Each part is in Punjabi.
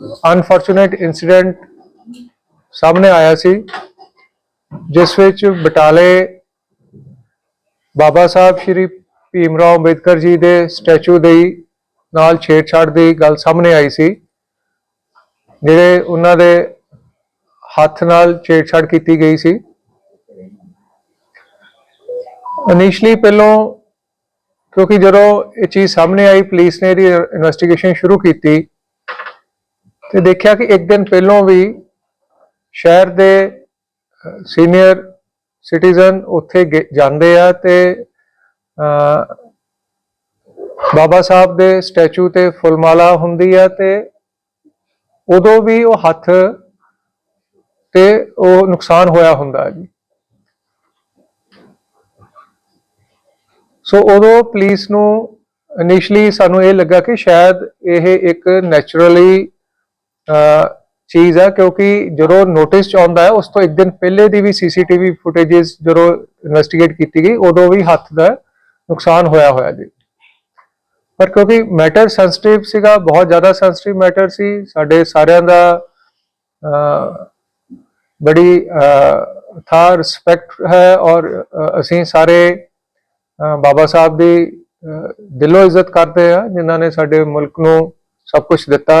ਅਨਫੋਰਚੂਨੇਟ ਇਨਸੀਡੈਂਟ ਸਾਹਮਣੇ ਆਇਆ ਸੀ, ਜਿਸ ਵਿੱਚ ਬਟਾਲੇ ਬਾਬਾ ਸਾਹਿਬ ਸ਼੍ਰੀ ਭੀਮ ਰਾਓ ਅੰਬੇਦਕਰ ਜੀ ਦੇ ਸਟੈਚੂ ਦੇ ਨਾਲ ਛੇੜਛਾੜ ਦੀ ਗੱਲ ਸਾਹਮਣੇ ਆਈ ਸੀ, ਜਿਹੜੇ ਉਹਨਾਂ ਦੇ ਹੱਥ ਨਾਲ ਛੇੜਛਾੜ ਕੀਤੀ ਗਈ ਸੀ। ਇਨੀਸ਼ੀਅਲੀ ਪਹਿਲੋਂ, ਕਿਉਂਕਿ ਜਦੋਂ ਇਹ ਚੀਜ਼ ਸਾਹਮਣੇ ਆਈ, ਪੁਲਿਸ ਨੇ ਇਹਦੀ ਇਨਵੈਸਟੀਗੇਸ਼ਨ ਸ਼ੁਰੂ ਕੀਤੀ ਤੇ ਦੇਖਿਆ ਕਿ ਇੱਕ ਦਿਨ ਪਹਿਲੋਂ ਵੀ ਸ਼ਹਿਰ ਦੇ ਸੀਨੀਅਰ ਸਿਟੀਜ਼ਨ ਉੱਥੇ ਗੇ- ਜਾਂਦੇ ਆ ਤੇ ਬਾਬਾ ਸਾਹਿਬ ਦੇ ਸਟੈਚੂ ਤੇ ਫੁੱਲਮਾਲਾ ਹੁੰਦੀ ਆ ਤੇ ਉਦੋਂ ਵੀ ਉਹ ਹੱਥ ਤੇ ਉਹ ਨੁਕਸਾਨ ਹੋਇਆ ਹੁੰਦਾ ਜੀ। ਸੋ ਉਦੋਂ ਪੁਲਿਸ ਨੂੰ ਇਨੀਸ਼ੀਅਲੀ ਸਾਨੂੰ ਇਹ ਲੱਗਾ ਕਿ ਸ਼ਾਇਦ ਇਹ ਇੱਕ ਨੈਚੁਰਲੀ ਚੀਜ਼ ਹੈ ਕਿਉਂਕਿ ਜਦੋਂ ਨੋਟਿਸ ਚ ਆਉਂਦਾ ਹੈ ਉਸ ਤੋਂ ਇੱਕ ਦਿਨ ਪਹਿਲੇ ਦੀ ਵੀ ਸੀਸੀਟੀਵੀ ਫੁਟੇजेस ਜਦੋਂ ਇਨਵੈਸਟੀਗੇਟ ਕੀਤੀ ਗਈ ਉਦੋਂ ਵੀ ਹੱਥ ਦਾ ਨੁਕਸਾਨ ਹੋਇਆ ਹੋਇਆ ਜੀ। ਪਰ ਕਿਉਂਕਿ ਮੈਟਰ ਸੈਂਸਿਟਿਵ ਸੀਗਾ ਬਹੁਤ ਜ਼ਿਆਦਾ ਸੈਂਸਿਟਿਵ ਮੈਟਰ ਸੀ ਸਾਡੇ ਸਾਰਿਆਂ ਦਾ ਬੜੀ ਅਹ, ਥਾ ਰਿਸਪੈਕਟ ਹੈ ਔਰ ਅਸੀਂ ਸਾਰੇ ਬਾਬਾ ਸਾਹਿਬ ਦੀ ਦਿਲੋਂ ਇੱਜ਼ਤ ਕਰਦੇ ਆ ਜਿਨ੍ਹਾਂ ਨੇ ਸਾਡੇ ਮੁਲਕ ਨੂੰ ਸਭ ਕੁਝ ਦਿੱਤਾ।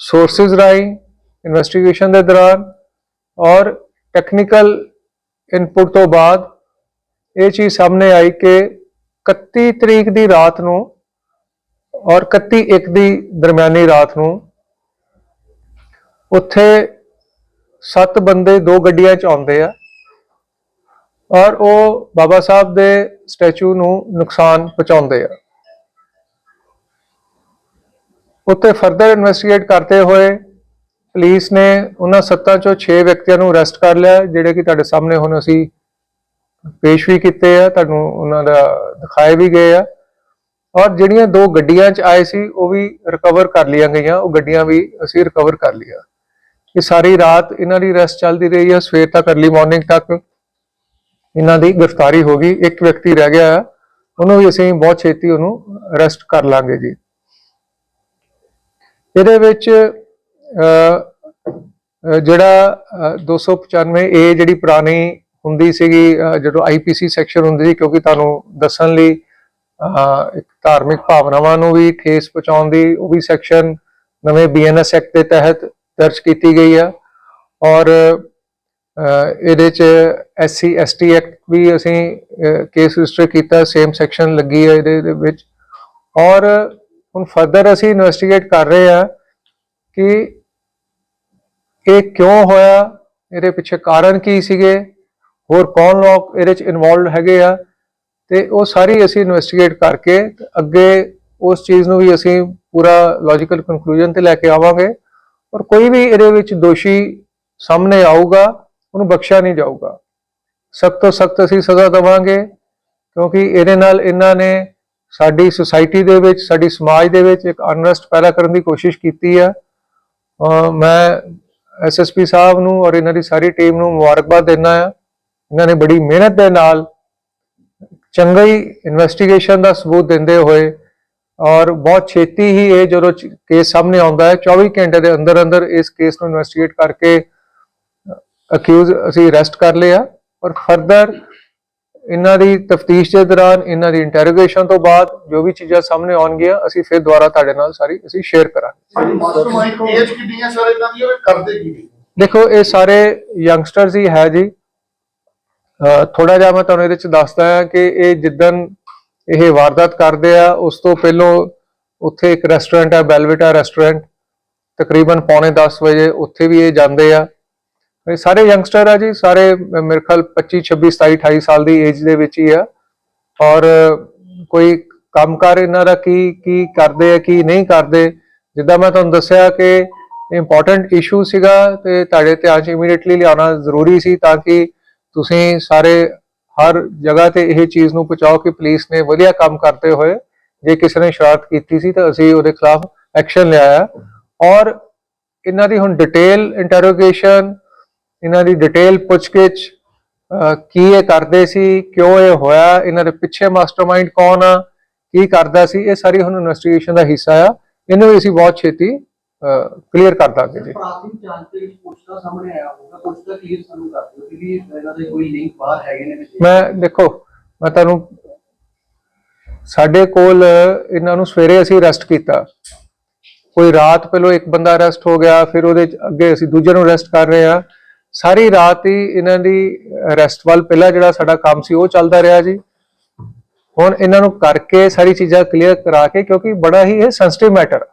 ਸੋਰਸਸ ਰਾਹੀਂ ਇਨਵੈਸਟੀਗੇਸ਼ਨ ਦੇ ਦੌਰਾਨ ਔਰ ਟੈਕਨੀਕਲ ਇਨਪੁਟ ਤੋਂ ਬਾਅਦ ਇਹ ਚੀਜ਼ ਸਾਹਮਣੇ ਆਈ ਕਿ 31 ਤਰੀਕ ਦੀ ਰਾਤ ਨੂੰ ਔਰ 31 ਇੱਕ ਦੀ ਦਰਮਿਆਨੀ ਰਾਤ ਨੂੰ ਉੱਥੇ ਸੱਤ ਬੰਦੇ ਦੋ ਗੱਡੀਆਂ ਚ ਆਉਂਦੇ ਆ ਔਰ ਉਹ ਬਾਬਾ ਸਾਹਿਬ ਦੇ ਸਟੈਚੂ ਨੂੰ ਨੁਕਸਾਨ ਪਹੁੰਚਾਉਂਦੇ ਆ। ਉੱਤੇ ਫਰਦਰ ਇਨਵੈਸਟੀਗੇਟ ਕਰਦੇ ਹੋਏ ਪੁਲਿਸ ਨੇ ਉਹਨਾਂ ਸੱਤਾਂ ਚੋਂ 6 ਵਿਅਕਤੀਆਂ ਨੂੰ ਅਰੈਸਟ ਕਰ ਲਿਆ ਜਿਹੜੇ ਕਿ ਤੁਹਾਡੇ ਸਾਹਮਣੇ ਹੁਣ ਅਸੀਂ ਪੇਸ਼ ਵੀ ਕੀਤੇ ਆ ਤੁਹਾਨੂੰ ਉਹਨਾਂ ਦਾ ਦਿਖਾਏ ਵੀ ਗਏ ਆ। ਔਰ ਜਿਹੜੀਆਂ ਦੋ ਗੱਡੀਆਂ 'ਚ ਆਏ ਸੀ ਉਹ ਵੀ ਰਿਕਵਰ ਕਰ ਲਈਆਂ ਗਈਆਂ ਉਹ ਗੱਡੀਆਂ ਵੀ ਅਸੀਂ ਰਿਕਵਰ ਕਰ ਲਈਆਂ। ਇਹ ਸਾਰੀ ਰਾਤ ਇਹਨਾਂ ਦੀ ਰੈਸਟ ਚੱਲਦੀ ਰਹੀ ਆ ਸਵੇਰ ਤੱਕ ਅਰਲੀ ਮਾਰਨਿੰਗ ਤੱਕ ਇਹਨਾਂ ਦੀ ਗ੍ਰਿਫਤਾਰੀ ਹੋ ਗਈ। ਇੱਕ ਵਿਅਕਤੀ ਰਹਿ ਗਿਆ ਹੈ, ਉਹਨੂੰ ਵੀ ਅਸੀਂ ਬਹੁਤ ਛੇਤੀ ਉਹਨੂੰ ਅਰੈਸਟ ਕਰ ਲਾਂਗੇ ਜੀ। ਇਹਦੇ ਵਿੱਚ ਅਹ, ਅਹ, ਜਿਹੜਾ ਅਹ, 295 ਏ ਜਿਹੜੀ ਪੁਰਾਣੀ ਹੁੰਦੀ ਸੀਗੀ ਅਹ, ਜਦੋਂ ਆਈਪੀਸੀ ਸੈਕਸ਼ਨ ਹੁੰਦੀ ਸੀ ਕਿਉਂਕਿ ਤੁਹਾਨੂੰ ਦੱਸਣ ਲਈ ਇੱਕ ਧਾਰਮਿਕ ਭਾਵਨਾਵਾਂ ਨੂੰ ਵੀ ਠੇਸ ਪਹੁੰਚਾਉਣ ਦੀ ਉਹ ਵੀ ਸੈਕਸ਼ਨ ਨਵੇਂ ਬੀਐਨਐਸ ਐਕਟ ਦੇ ਤਹਿਤ ਦਰਜ ਕੀਤੀ ਗਈ ਆ। ਔਰ ਇਹਦੇ ਚ ਐਸਸੀ ਐਸਟੀ ਐਕਟ ਵੀ ਅਸੀਂ ਕੇਸ ਰਜਿਸਟਰ ਕੀਤਾ ਸੇਮ ਸੈਕਸ਼ਨ ਲੱਗੀ ਹੈ ਇਹਦੇ ਵਿੱਚ। ਔਰ ਹੁਣ ਫਰਦਰ ਅਸੀਂ ਇਨਵੈਸਟੀਗੇਟ ਕਰ ਰਹੇ ਆ ਕਿ ਇਹ ਕਿਉਂ ਹੋਇਆ, ਇਹਦੇ ਪਿੱਛੇ ਕਾਰਨ ਕੀ ਸੀਗੇ, ਹੋਰ ਕੌਣ ਲੋਕ ਇਹਦੇ ਚ ਇਨਵੋਲਡ ਹੈਗੇ ਆ, ਤੇ ਉਹ ਸਾਰੀ ਅਸੀਂ ਇਨਵੈਸਟੀਗੇਟ ਕਰਕੇ ਅੱਗੇ ਉਸ ਚੀਜ਼ ਨੂੰ ਵੀ ਅਸੀਂ ਪੂਰਾ ਲੌਜੀਕਲ ਕਨਕਲੂਜਨ ਤੇ ਲੈ ਕੇ ਆਵਾਂਗੇ ਔਰ ਕੋਈ ਵੀ ਇਹਦੇ ਵਿੱਚ ਦੋਸ਼ੀ ਸਾਹਮਣੇ ਆਊਗਾ, ਉਹਨੂੰ ਬਖਸ਼ਿਆ ਨਹੀਂ ਜਾਊਗਾ। ਸਖਤ ਤੋਂ ਸਖਤ ਅਸੀਂ ਸਜ਼ਾ ਦੇਵਾਂਗੇ ਕਿਉਂਕਿ ਇਹਦੇ ਨਾਲ ਇਹਨਾਂ ਨੇ ਸਾਡੀ ਸੁਸਾਇਟੀ ਦੇ ਵਿੱਚ, ਸਾਡੀ ਸਮਾਜ ਦੇ ਵਿੱਚ ਇੱਕ ਅਨਰੈਸਟ ਪੈਦਾ ਕਰਨ ਦੀ ਕੋਸ਼ਿਸ਼ ਕੀਤੀ ਹੈ। ਅਹ ਮੈਂ ਐਸਐਸਪੀ ਸਾਹਿਬ ਨੂੰ ਔਰ ਇਹਨਾਂ ਦੀ ਸਾਰੀ ਟੀਮ ਨੂੰ ਮੁਬਾਰਕਬਾਦ ਦਿੰਦਾ ਆ ਇਹਨਾਂ ਨੇ ਬੜੀ ਮਿਹਨਤ ਦੇ ਨਾਲ ਚੰਗਾ ਹੀ ਇਨਵੈਸਟੀਗੇਸ਼ਨ ਦਾ ਸਬੂਤ ਦਿੰਦੇ ਹੋਏ ਔਰ ਬਹੁਤ ਛੇਤੀ ਹੀ ਇਹ ਜਦੋਂ ਕੇਸ ਸਾਹਮਣੇ ਆਉਂਦਾ ਹੈ 24 ਘੰਟੇ ਦੇ ਅੰਦਰ ਅੰਦਰ ਇਸ ਕੇਸ ਨੂੰ ਇਨਵੈਸਟੀਗੇਟ ਕਰਕੇ ਅਕਿਊਜ਼ ਅਸੀਂ ਅਰੈਸਟ ਕਰ ਲਿਆ। ਔਰ ਫਰਦਰ ਇਹਨਾਂ ਦੀ ਤਫਤੀਸ਼ ਦੇ ਦੌਰਾਨ ਇਹਨਾਂ ਦੀ ਇੰਟਰੋਗੇਸ਼ਨ ਤੋਂ ਬਾਅਦ ਜੋ ਵੀ ਚੀਜ਼ਾਂ ਸਾਹਮਣੇ ਆਉਣਗੀਆਂ ਅਸੀਂ ਫਿਰ ਦੁਬਾਰਾ ਤੁਹਾਡੇ ਨਾਲ ਸਾਰੀ ਅਸੀਂ ਸ਼ੇਅਰ ਕਰਾਂਗੇ। ਏਜ ਕਿੰਨੀਆਂ ਸਾਰੇ ਇਹਨਾਂ ਦੀ ਔਰ ਕਰਦੇ ਕੀ ਦੇਖੋ ਇਹ ਸਾਰੇ ਯੰਗਸਟਰਸ ਹੀ ਹੈ ਜੀ। ਥੋੜਾ ਜਿਹਾ ਮੈਂ ਤੁਹਾਨੂੰ ਇਹਦੇ ਚ ਦੱਸਦਾ ਹਾਂ ਕਿ ਇਹ ਜਿੱਦਨ ਇਹ ਵਾਰਦਾਤ ਕਰਦੇ ਆ ਉਸ ਤੋਂ ਪਹਿਲਾਂ ਉੱਥੇ ਇੱਕ ਰੈਸਟੋਰੈਂਟ ਹੈ ਬੈਲਵਿਟਾ ਰੈਸਟੋਰੈਂਟ ਤਕਰੀਬਨ ਪੌਣੇ 10 ਵਜੇ ਉੱਥੇ ਵੀ ਇਹ ਜਾਂਦੇ ਆ। ਇਹ ਸਾਰੇ ਯੰਗਸਟਰ ਆ ਜੀ, ਸਾਰੇ ਮੇਰੇ ਖਿਆਲ 25 26 27 28 ਸਾਲ ਦੀ ਏਜ ਦੇ ਵਿੱਚ ਹੀ ਆ। ਔਰ ਕੋਈ ਕੰਮਕਾਰ ਇਹਨਾਂ ਦਾ ਕੀ ਕੀ ਕਰਦੇ ਆ, ਕੀ ਨਹੀਂ ਕਰਦੇ? ਜਿੱਦਾਂ ਮੈਂ ਤੁਹਾਨੂੰ ਦੱਸਿਆ ਕਿ ਇੰਪੋਰਟੈਂਟ ਇਸ਼ੂ ਸੀਗਾ ਤੇ ਤੁਹਾਡੇ ਧਿਆਨ 'ਚ ਇਮੀਡੀਏਟਲੀ ਲਿਆਉਣਾ ਜ਼ਰੂਰੀ ਸੀ ਤਾਂ ਕਿ ਤੁਸੀਂ ਸਾਰੇ ਹਰ ਜਗ੍ਹਾ ਤੇ ਇਹ ਚੀਜ਼ ਨੂੰ ਪਹੁੰਚਾਓ ਕਿ ਪੁਲਿਸ ਨੇ ਵਧੀਆ ਕੰਮ ਕਰਦੇ ਹੋਏ ਜੇ ਕਿਸੇ ਨੇ ਸ਼ਰਾਰਤ ਕੀਤੀ ਸੀ ਤਾਂ ਅਸੀਂ ਉਹਦੇ ਖਿਲਾਫ ਐਕਸ਼ਨ ਲਿਆਇਆ। ਔਰ ਇਹਨਾਂ ਦੀ ਹੁਣ ਡਿਟੇਲ ਇੰਟਰੋਗੇਸ਼ਨ ਇਹਨਾਂ ਦੀ ਡਿਟੇਲ ਪੁੱਛਗਿੱਛ ਕੀ ਇਹ ਕਰਦੇ ਸੀ ਕਿਉਂ ਇਹ ਹੋਇਆ ਇਹਨਾਂ ਦੇ ਪਿੱਛੇ ਮਾਸਟਰਮਾਈਂਡ ਕੌਣ ਆ ਕੀ ਕਰਦਾ ਸੀ ਇਹ ਸਾਰੀ ਹੁਣ ਇਨਵੈਸਟੀਗੇਸ਼ਨ ਦਾ ਹਿੱਸਾ ਆ। ਇਹਨੂੰ ਵੀ ਅਸੀਂ ਬਹੁਤ ਛੇਤੀ ਕਲੀਅਰ ਕਰ ਦਾਂਗੇ ਜੀ। ਪ੍ਰਾਥਮਿਕ ਜਾਂਚ ਦੇ ਵਿੱਚ ਕੁਝ ਦਾ ਸਾਹਮਣੇ ਆਇਆ ਹੋਊਗਾ ਕੁਝ ਦਾ ਕਲੀਅਰ ਸਾਨੂੰ ਕਰ ਦਿਓ ਕਿ ਵੀ ਇਹਨਾਂ ਦੇ ਕੋਈ ਲਿੰਕ ਬਾਹਰ ਹੈਗੇ ਨੇ ਵਿੱਚ। ਮੈਂ ਦੇਖੋ ਮੈਂ ਤੁਹਾਨੂੰ ਸਾਡੇ ਕੋਲ ਇਹਨਾਂ ਨੂੰ ਸਵੇਰੇ ਅਸੀਂ ਅਰੈਸਟ ਕੀਤਾ। ਕੋਈ ਰਾਤ ਪਹਿਲਾਂ ਇੱਕ ਬੰਦਾ ਅਰੈਸਟ ਹੋ ਗਿਆ ਫਿਰ ਉਹਦੇ ਅੱਗੇ ਅਸੀਂ ਦੂਜੇ ਨੂੰ ਅਰੈਸਟ ਕਰ ਰਹੇ ਆ। ਸਾਰੀ ਰਾਤ ਹੀ ਇਹਨਾਂ ਦੀ ਅਰੈਸਟ ਵੱਲ ਪਹਿਲਾ ਜਿਹੜਾ ਸਾਡਾ ਕੰਮ ਸੀ ਉਹ ਚੱਲਦਾ ਰਿਹਾ ਜੀ। ਹੁਣ ਇਹਨਾਂ ਨੂੰ ਕਰਕੇ ਸਾਰੀ ਚੀਜ਼ਾਂ ਕਲੀਅਰ ਕਰਾ ਕੇ ਕਿਉਂਕਿ ਬੜਾ ਹੀ ਇਹ ਸੈਂਸਿਟਿਵ ਮੈਟਰ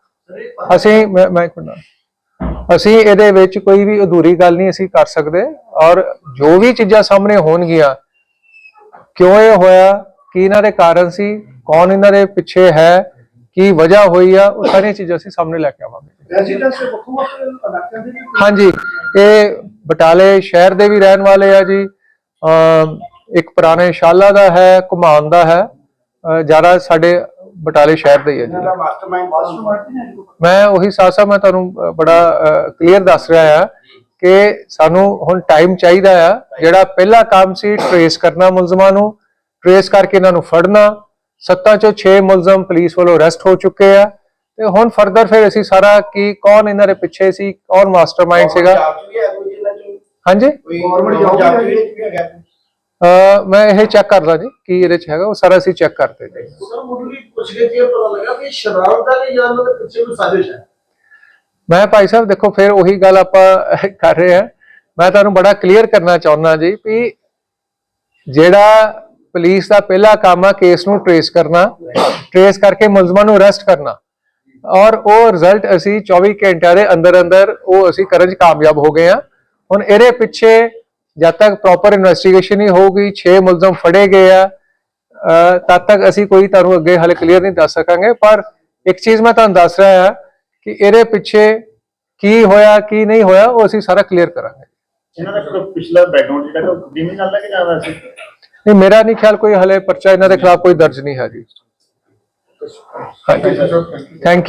ਅਸੀਂ ਮੈਂ ਮੈਂ ਮਿੰਟ। ਅਸੀਂ ਇਹਦੇ ਵਿੱਚ ਕੋਈ ਵੀ ਅਧੂਰੀ ਗੱਲ ਨਹੀਂ ਅਸੀਂ ਕਰ ਸਕਦੇ ਔਰ ਜੋ ਵੀ ਚੀਜ਼ਾਂ ਸਾਹਮਣੇ ਹੋਣਗੀਆਂ ਕਿਉਂ ਇਹ ਹੋਇਆ ਕੀ ਇਹਨਾਂ ਦੇ ਕਾਰਨ ਸੀ ਕੌਣ ਇਹਨਾਂ ਦੇ ਪਿੱਛੇ ਹੈ ਕੀ ਵਜ੍ਹਾ ਹੋਈ ਆ ਉਹ ਸਾਰੀਆਂ ਚੀਜ਼ਾਂ ਅਸੀਂ ਸਾਹਮਣੇ ਲੈ ਕੇ ਆਵਾਂਗੇ। ਹਾਂਜੀ ਇਹ ਬਟਾਲੇ ਸ਼ਹਿਰ ਦੇ ਵੀ ਰਹਿਣ ਵਾਲੇ ਆ ਜੀ। ਇੱਕ ਪੁਰਾਣੇ ਸ਼ਾਲਾ ਦਾ ਹੈ ਘੁਮਾਨ ਦਾ ਹੈ। ਜ਼ਿਆਦਾ ਸਾਡੇ ਬਟਾਲੇ ਸ਼ਹਿਰ ਦੇ ਹੀ ਹੈ ਜੀ। ਮੈਂ ਉਹੀ ਸਾਹਿਬ ਮੈਂ ਤੁਹਾਨੂੰ ਬੜਾ ਕਲੀਅਰ ਦੱਸ ਰਿਹਾ ਆ ਕਿ ਸਾਨੂੰ ਹੁਣ ਟਾਈਮ ਚਾਹੀਦਾ ਆ ਜਿਹੜਾ ਪਹਿਲਾ ਕੰਮ ਸੀ ਟਰੇਸ ਕਰਨਾ ਮੁਲਜ਼ਮਾਂ ਨੂੰ ਟਰੇਸ ਕਰਕੇ ਇਹਨਾਂ ਨੂੰ ਫੜਨਾ। ਸੱਤਾਂ ਚੋਂ 6 ਮੁਲਜ਼ਮ ਪੁਲਿਸ ਵੱਲੋਂ ਅਰੈਸਟ ਹੋ ਚੁੱਕੇ ਆ। ਤੇ ਹੁਣ ਫਰਦਰ ਫਿਰ ਅਸੀਂ ਸਾਰਾ ਕੀ ਕੌਣ ਇਹਨਾਂ ਦੇ ਪਿੱਛੇ ਸੀ ਕੌਣ ਮਾਸਟਰਮਾਈਂਡ ਸੀਗਾ? ਹਾਂਜੀ? ਗਵਰਨਮੈਂਟ ਜੌਬ ਵੀ ਹੈਗਾ ਅ, ਮੈਂ ਇਹ ਚੈੱਕ ਕਰਦਾ ਜੀ ਕੀ ਇਹਦੇ ਚ ਹੈਗਾ ਉਹ ਸਾਰਾ ਅਸੀਂ ਚੈੱਕ ਕਰਦੇ ਜੀ। ਸਰ ਮੁੱਢਲੀ ਪੁੱਛਗੇ ਤੇ ਪਤਾ ਲੱਗਾ ਕਿ ਸ਼ਰਾਬ ਦਾ ਨਹੀਂ ਜਾਣ ਦੇ ਪਿੱਛੇ ਕੋਈ ਸਾਜ਼ਿਸ਼ ਹੈ? ਮੈਂ ਭਾਈ ਸਾਹਿਬ ਦੇਖੋ ਫਿਰ ਉਹੀ ਗੱਲ ਆਪਾਂ ਕਰ ਰਹੇ ਹਾਂ। ਮੈਂ ਤੁਹਾਨੂੰ ਬੜਾ ਕਲੀਅਰ ਕਰਨਾ ਚਾਹੁੰਦਾ ਜੀ ਵੀ ਜਿਹੜਾ ਪੁਲਿਸ ਦਾ ਪਹਿਲਾ ਕੰਮ ਆ ਕੇਸ ਨੂੰ ਟਰੇਸ ਕਰਨਾ ਟਰੇਸ ਕਰਕੇ ਮੁਲਜ਼ਮਾਂ ਨੂੰ ਅਰੈਸਟ ਕਰਨਾ। ਔਰ ਉਹ ਰਿਜ਼ਲਟ ਅਸੀਂ 24 ਘੰਟਿਆਂ ਦੇ ਅੰਦਰ ਅੰਦਰ ਉਹ ਅਸੀਂ ਕਰਨ 'ਚ ਕਾਮਯਾਬ ਹੋ ਗਏ ਆ ਹੁਣ ਇਹਦੇ ਪਿੱਛੇ ਜਦ ਤੱਕ ਪ੍ਰੋਪਰ ਇਨਵੈਸਟੀਗੇਸ਼ਨ ਹੀ ਹੋਊਗੀ 6 ਮੁਲਜ਼ਮ ਫੜੇ ਗਏ ਆ ਅਹ ਤਦ ਤੱਕ ਅਸੀਂ ਕੋਈ ਤੁਹਾਨੂੰ ਅੱਗੇ ਹਾਲੇ ਕਲੀਅਰ ਨਹੀਂ ਦੱਸ ਸਕਾਂਗੇ ਪਰ ਇੱਕ ਚੀਜ਼ ਮੈਂ ਤੁਹਾਨੂੰ ਦੱਸ ਰਿਹਾ ਹਾਂ ਕਿ ਇਹਦੇ ਪਿੱਛੇ ਕੀ ਹੋਇਆ ਕੀ ਨਹੀਂ ਹੋਇਆ ਉਹ ਅਸੀਂ ਸਾਰਾ ਕਲੀਅਰ ਕਰਾਂਗੇ। ਇਹਨਾਂ ਦਾ ਕੋਈ ਪਿਛਲਾ ਬੈਕਗ੍ਰਾਉਂਡ ਜਿਹੜਾ ਕਿ ਕ੍ਰਿਮੀਨਲ ਹੈ ਕਿ ਜ਼ਿਆਦਾ ਸੀ? ਨਹੀਂ ਮੇਰਾ ਨਹੀਂ ਖਿਆਲ ਕੋਈ ਹਲੇ ਪਰਚਾ ਇਹਨਾਂ ਦੇ ਖਿਲਾਫ ਕੋਈ ਦਰਜ ਨਹੀਂ ਹੈ ਜੀ। ਹਾਂਜੀ। Thank you